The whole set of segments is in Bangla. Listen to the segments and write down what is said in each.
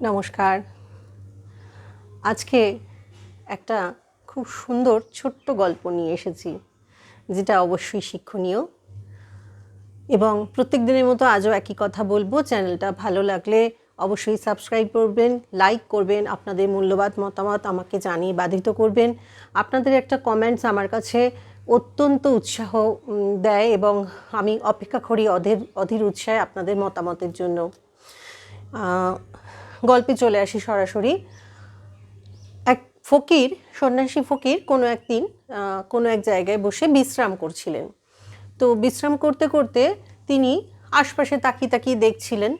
নমস্কার। আজকে একটা খুব সুন্দর ছোট্ট গল্প নিয়ে এসেছি, যেটা অবশ্যই শিক্ষণীয়। এবং প্রত্যেক দিনের মতো আজও একই কথা বলব, চ্যানেলটা ভালো লাগলে অবশ্যই সাবস্ক্রাইব করবেন, লাইক করবেন, আপনাদের মূল্যবান মতামত আমাকে জানিয়ে বাধিত করবেন। আপনাদের একটা কমেন্টস আমার কাছে অত্যন্ত উৎসাহ দেয় এবং আমি অপেক্ষা করি অধীর অধীর উৎসাহে আপনাদের মতামতের জন্য। গল্পে চলে আসি সরাসরি। এক ফকির, সন্ন্যাসী ফকির কোনো একদিন কোনো এক জায়গায় বসে বিশ্রাম করছিলেন। তো বিশ্রাম করতে করতে তিনি আশপাশে তাকিয়ে তাকিয়ে দেখছিলেন।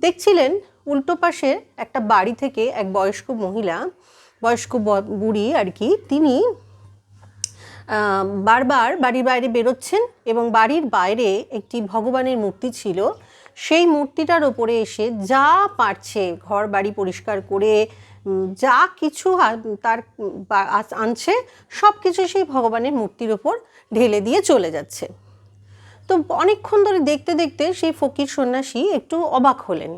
দেখছিলেন উল্টো পাশে একটা বাড়ি থেকে এক বয়স্ক মহিলা, বয়স্ক বুড়ি আর কি, তিনি বারবার বাড়ির বাইরে বেরোচ্ছেন এবং বাড়ির বাইরে একটি ভগবানের মূর্তি ছিল। সেই মূর্তিটার ওপরে এসে যা পারছে ঘর বাড়ি পরিষ্কার করে যা কিছু তার আনছে সব কিছু সেই ভগবানের মূর্তির ওপর ঢেলে দিয়ে চলে যাচ্ছে। তো অনেকক্ষণ ধরে দেখতে দেখতে সেই ফকির সন্ন্যাসী একটু অবাক হলেন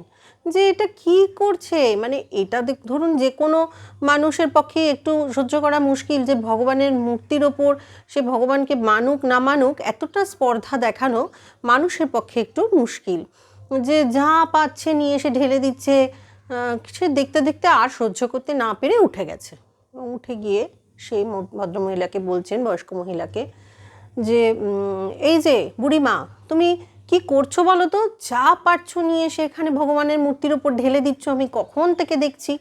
যে এটা কি করছে? মানে এটা ধরুন যে কোনো মানুষের পক্ষে একটু সহ্য করা মুশকিল যে ভগবানের মূর্তির ওপর সে ভগবানকে মানুক না মানুক, এতটা স্পর্ধা দেখানো মানুষের পক্ষে একটু মুশকিল। যে যা পাচ্ছে নিয়ে এসে ঢেলে দিচ্ছে সে দেখতে দেখতে আর সহ্য করতে না পেরে উঠে গেছে। উঠে গিয়ে সেই ভদ্রমহিলাকে বলছেন, বয়স্ক মহিলাকে, যে এই যে, বুড়িমা, তুমি কি করছ বলো তো? যা পারছ নিয়ে এসে এখানে ভগবানের মূর্তির ওপর ঢেলে দিচ্ছ, আমি কখন থেকে দেখছি?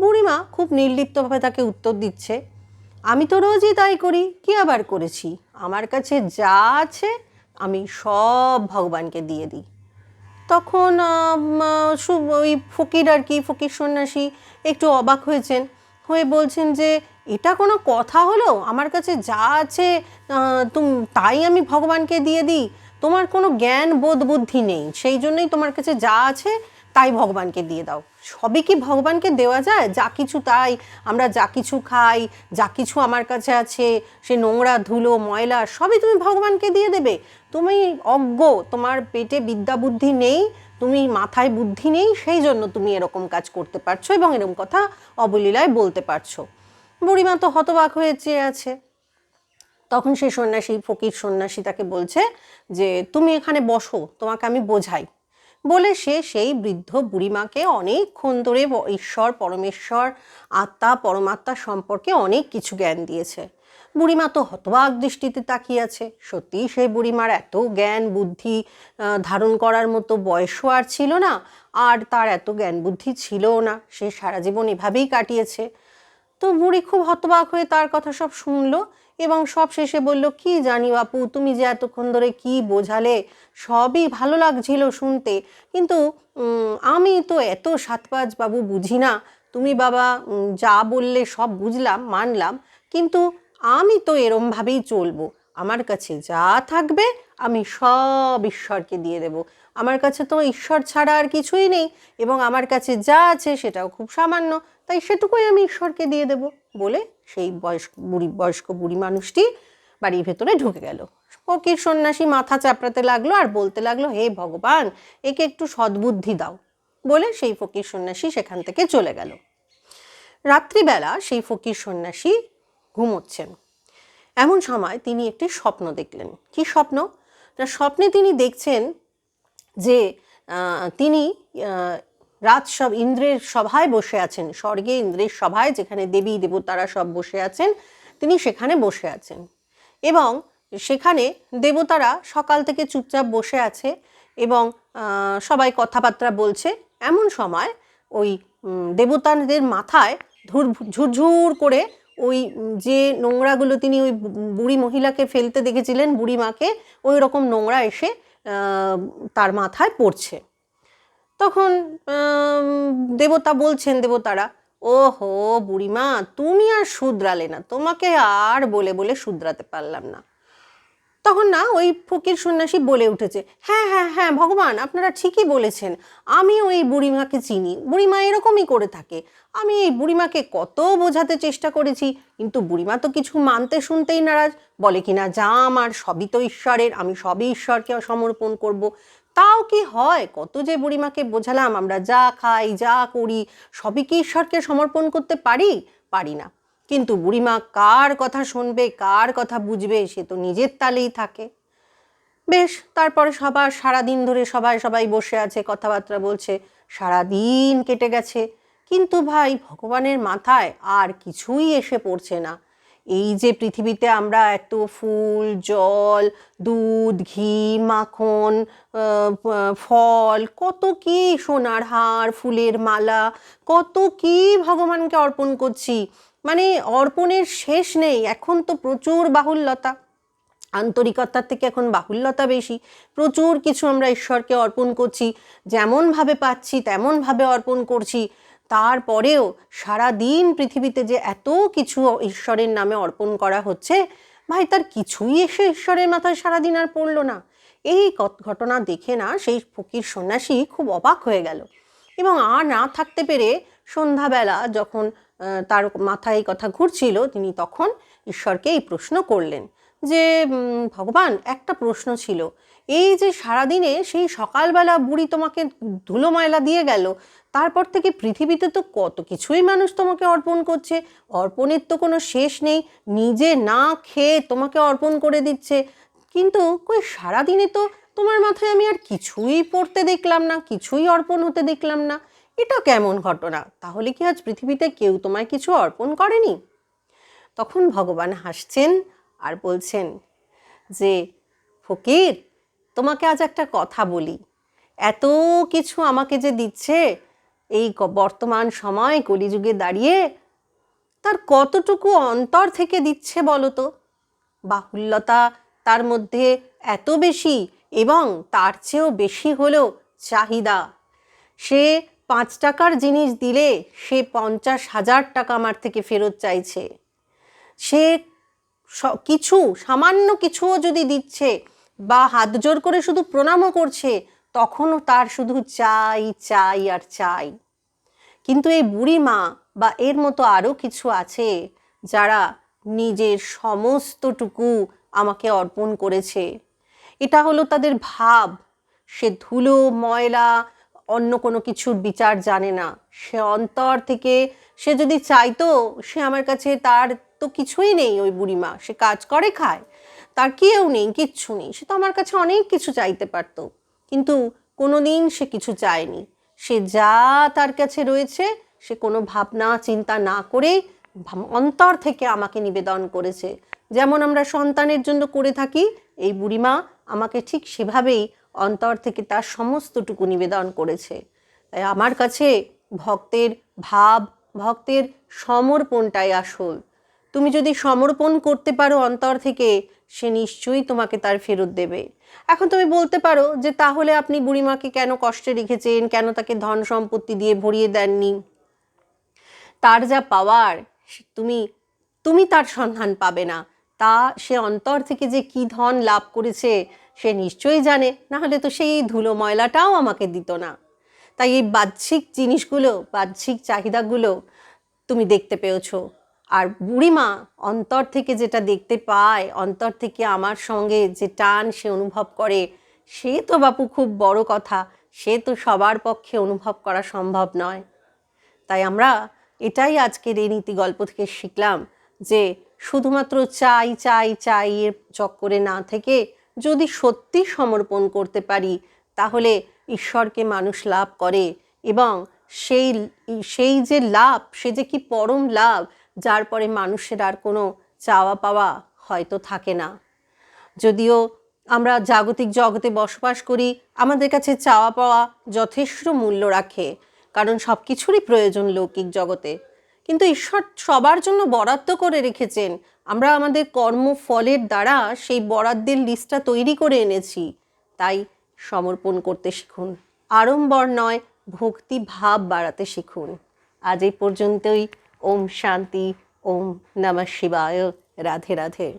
বুড়িমা খুব নির্লিপ্তভাবে তাকে উত্তর দিচ্ছে, আমি তো রোজই তাই করি, কি আবার করেছি? আমার কাছে যা আছে, আমি সব ভগবানকে দিয়ে দিই। তখন ওই ফকির আর কি, ফকির সন্ন্যাসী একটু অবাক হয়েছেন। হয়ে বলছেন যে, এটা কোনো কথা হলো? আমার কাছে যা আছে তুম, তাই আমি ভগবানকে দিয়ে দিই। তোমার কোনো জ্ঞান, বোধ, বুদ্ধি নেই। সেই জন্যই তোমার কাছে যা আছে তাই ভগবানকে দিয়ে দাও। সবই কি ভগবানকে দেওয়া যায়? যা কিছু তাই, আমরা যা কিছু খাই, যা কিছু আমার কাছে আছে, সে নোংরা, ধুলো, ময়লা, সবই তুমি ভগবানকে দিয়ে দেবে। তুমি অজ্ঞ, তোমার পেটে বিদ্যা বুদ্ধি নেই, তুমি মাথায় বুদ্ধি নেই, সেই জন্য তুমি এরকম কাজ করতে পারছ এবং এরকম কথা অবলীলায় বলতে পারছ। বুড়িমা তো হতবাক হয়ে চেয়ে আছে। তখন সেই সন্ন্যাসী, ফকির সন্ন্যাসী তাকে বলছে যে, তুমি এখানে বসো, তোমাকে আমি বোঝাই। বলে সে সেই বৃদ্ধ বুড়িমাকে অনেকক্ষণ ধরে ঈশ্বর, পরমেশ্বর, আত্মা, পরমাত্মা সম্পর্কে অনেক কিছু জ্ঞান দিয়েছে। বুড়িমা তো হতবাক দৃষ্টিতে তাকিয়ে আছে সত্যিই সেই বুড়িমার এত জ্ঞান, বুদ্ধি ধারণ করার মতো বয়সও আর ছিল না, আর তার এত জ্ঞান, বুদ্ধি ছিলও না। সে সারা জীবন এভাবেই কাটিয়েছে। তো বুড়ি খুব হতবাক হয়ে তার কথা সব শুনলো। এবং সব শেষে বলল, কি জানি বাপু, তুমি যে এতক্ষণ ধরে কি বোঝালে, সবই ভালো লাগছিল শুনতে। কিন্তু আমি তো এত সাতপাঁচ বাবু বুঝি না। তুমি বাবা যা বললে সব বুঝলাম, মানলাম। কিন্তু আমি তো এরমভাবেই চলবো। আমার কাছে যা থাকবে আমি সব ঈশ্বরকে দিয়ে দেব। আমার কাছে তো ঈশ্বর ছাড়া আর কিছুই নেই এবং আমার কাছে যা আছে সেটাও খুব সামান্য, তাই সেটুকুই আমি ঈশ্বরকে দিয়ে দেব বলে সেই বয়স্ক বুড়ি বয়স্ক বুড়ি মানুষটি বাড়ির ভেতরে ঢুকে গেল। ফকির সন্ন্যাসী মাথা চাপড়াতে লাগল আর বলতে লাগল, হে ভগবান, একে একটু সদ্বুদ্ধি দাও। বলে সেই ফকির সন্ন্যাসী সেখান থেকে চলে গেল। রাত্রিবেলা সেই ফকির সন্ন্যাসী ঘুমোচ্ছেন। এমন সময় তিনি একটি স্বপ্ন দেখলেন। কি স্বপ্ন? না স্বপ্নে তিনি দেখছেন যে তিনি আহ, রাজসব ইন্দ্রের সভায় বসে আছেন স্বর্গে ইন্দ্রের সভায় যেখানে দেবী দেবতারা সব বসে আছেন তিনি সেখানে বসে আছেন। এবং সেখানে দেবতারা সকাল থেকে চুপচাপ বসে আছে এবং সবাই কথাবার্তা বলছে। এমন সময় ওই দেবতাদের মাথায় ঝুরঝুর করে ওই যে নোংরাগুলো তিনি ওই বুড়ি মহিলাকে ফেলতে দেখেছিলেন, বুড়ি মাকে, ওই রকম নোংরা এসে তার মাথায় পড়ছে। তখন দেবতা বলছেন দেবতারা ও হো বুড়িমা, তুমি আর শুধরালে না, তোমাকে আর বলে বলে শুধরাতে পারলাম না। তখন না ওই ফকির সন্ন্যাসী বলে উঠেছে হ্যাঁ হ্যাঁ হ্যাঁ ভগবান, আপনারা ঠিকই বলেছেন। আমি ওই বুড়িমাকে চিনি, বুড়িমা এরকমই করে থাকে। আমি এই বুড়িমাকে কত বোঝাতে চেষ্টা করেছি, কিন্তু বুড়িমা তো কিছু মানতে শুনতেই নারাজ। বলে কিনা যা আমার সবই তো ঈশ্বরের, আমি সবই ঈশ্বরকে সমর্পণ করব। তাও কি হয়, কত যে বুড়িমাকে বোঝালাম, আমরা যা খাই, যা করি, সবই কি ঈশ্বরকে সমর্পণ করতে পারি? পারি না। কিন্তু বুড়িমা কার কথা শুনবে, কার কথা বুঝবে, সে তো নিজের তালেই থাকে। বেশ, তারপরে সবার সারাদিন ধরে সবাই সবাই বসে আছে, কথাবার্তা বলছে, সারাদিন কেটে গেছে। কিন্তু ভাই, ভগবানের মাথায় আর কিছুই এসে পড়ছে না। এই যে পৃথিবীতে আমরা এত ফুল, জল, দুধ, ঘি, মাখন ফল, কত কি সোনার হার, ফুলের মালা, কত কি ভগবানকে অর্পণ করছি। মানে অর্পণের শেষ নেই, এখন তো প্রচুর বাহুল্যতা। আন্তরিকতার থেকে এখন বাহুল্যতা বেশি। প্রচুর কিছু আমরা ঈশ্বরকে অর্পণ করছি, যেমনভাবে পাচ্ছি, তেমনভাবে অর্পণ করছি। তারপরেও সারা দিন পৃথিবীতে যে এত কিছু ঈশ্বরের নামে অর্পণ করা হচ্ছে, ভাই তার কিছুই এসে ঈশ্বরের মাথায় সারাদিন আর পড়ল না। এই ঘটনা দেখে না সেই ফকির সন্ন্যাসী খুব অবাক হয়ে গেল। এবং আর না থাকতে পেরে সন্ধ্যাবেলা যখন তার মাথায় এই কথা ঘুরছিল, তিনি তখন ঈশ্বরকে এই প্রশ্ন করলেন যে ভগবান, একটা প্রশ্ন ছিল, এই যে সারাদিনে সেই সকালবেলা বুড়ি তোমাকে ধুলো ময়লা দিয়ে গেল, তারপর থেকে পৃথিবীতে তো কত কিছুই মানুষ তোমাকে অর্পণ করছে, অর্পণের তো কোনো শেষ নেই, নিজে না খেয়ে তোমাকে অর্পণ করে দিচ্ছে, কিন্তু কই সারাদিনে তো তোমার মাথায় আমি আর কিছুই পড়তে দেখলাম না, কিছুই অর্পণ হতে দেখলাম না এটা কেমন ঘটনা? তাহলে কি আজ পৃথিবীতে কেউ তোমায় কিছু অর্পণ করেনি? তখন ভগবান হাসছেন আর বলছেন যে, ফকির, তোমাকে আজ একটা কথা বলি। এত কিছু আমাকে যে দিচ্ছে এই বর্তমান সময় কলিযুগে দাঁড়িয়ে, তার কতটুকু অন্তর থেকে দিচ্ছে বলো তো? বাহুল্যতা তার মধ্যে এত বেশি এবং তার চেয়েও বেশি হলো চাহিদা। সে পাঁচ টাকার জিনিস দিলে সে পঞ্চাশ হাজার টাকা আমার থেকে ফেরত চাইছে। সে কিছু, সামান্য কিছুও যদি দিচ্ছে বা হাত জোর করে শুধু প্রণামও করছে, তখনও তার শুধু চাই চাই আর চাই। কিন্তু এই বুড়ি মা বা এর মতো আরও কিছু আছে যারা নিজের সমস্তটুকু আমাকে অর্পণ করেছে। এটা হলো তাদের ভাব। সে ধুলো, ময়লা অন্য কোনো কিছুর বিচার জানে না। সে অন্তর থেকে সে যদি চাইতো, সে আমার কাছে তার তো কিছুই নেই ওই বুড়িমা। সে কাজ করে, খায়। তার কেউ নেই, কিচ্ছু নেই। সে তো আমার কাছে অনেক কিছু চাইতে পারতো। কিন্তু কোনো দিন সে কিছু চায়নি। সে যা তার কাছে রয়েছে, সে কোনো ভাবনা, চিন্তা না করে অন্তর থেকে আমাকে নিবেদন করেছে। যেমন আমরা সন্তানের জন্য করে থাকি, এই বুড়িমা আমাকে ঠিক সেভাবেই অন্তর থেকে তার সমস্তটুকু নিবেদন করেছে। তাই আমার কাছে ভক্তের ভাব, ভক্তের সমর্পণটাই আসল। তুমি যদি সমর্পণ করতে পারো অন্তর থেকে, সে নিশ্চয়ই তোমাকে তার ফেরত দেবে। এখন তুমি বলতে পারো যে তাহলে আপনি বুড়িমাকে কেন কষ্টে রেখেছেন? কেন তাকে ধন সম্পত্তি দিয়ে ভরিয়ে দেননি? তার যা পাওয়ার তুমি তুমি তার সন্ধান পাবে না। তা সে অন্তর থেকে যে কি ধন লাভ করেছে সে নিশ্চয়ই জানে না হলে তো সেই ধুলো ময়লাটাও আমাকে দিত না। তাই এই বাহ্যিক জিনিসগুলো, বাহ্যিক চাহিদাগুলো তুমি দেখতে পেয়েছ। আর বুড়িমা অন্তর থেকে যেটা দেখতে পায়, অন্তর থেকে আমার সঙ্গে যে টান সে অনুভব করে, সে তো বাপু খুব বড় কথা, সে তো সবার পক্ষে অনুভব করা সম্ভব নয়। তাই আমরা এটাই আজকের এই নীতি গল্প থেকে শিখলাম যে শুধুমাত্র চাই চাই চাই এর চক্করে না থেকে যদি সত্যি সমর্পণ করতে পারি, তাহলে ঈশ্বরকে মানুষ লাভ করে এবং সেই সেই যে লাভ, সে যে কি পরম লাভ, যার পরে মানুষের আর কোনো চাওয়া পাওয়া হয়তো থাকে না। যদিও আমরা জাগতিক জগতে বসবাস করি, আমাদের কাছে চাওয়া পাওয়া যথেষ্ট মূল্য রাখে, কারণ সব কিছুরই প্রয়োজন লৌকিক জগতে। কিন্তু ঈশ্বর সবার জন্য বরাদ্দ করে রেখেছেন। আমরা আমাদের কর্মফলের দ্বারা সেই বরাদ্দের লিস্টটা তৈরি করে এনেছি। তাই সমর্পণ করতে শিখুন। আড়ম্বর নয়, ভক্তি ভাব বাড়াতে শিখুন। আজ এই পর্যন্তই। ওম শান্তি, ওম নমঃ শিবায়। রাধে রাধে।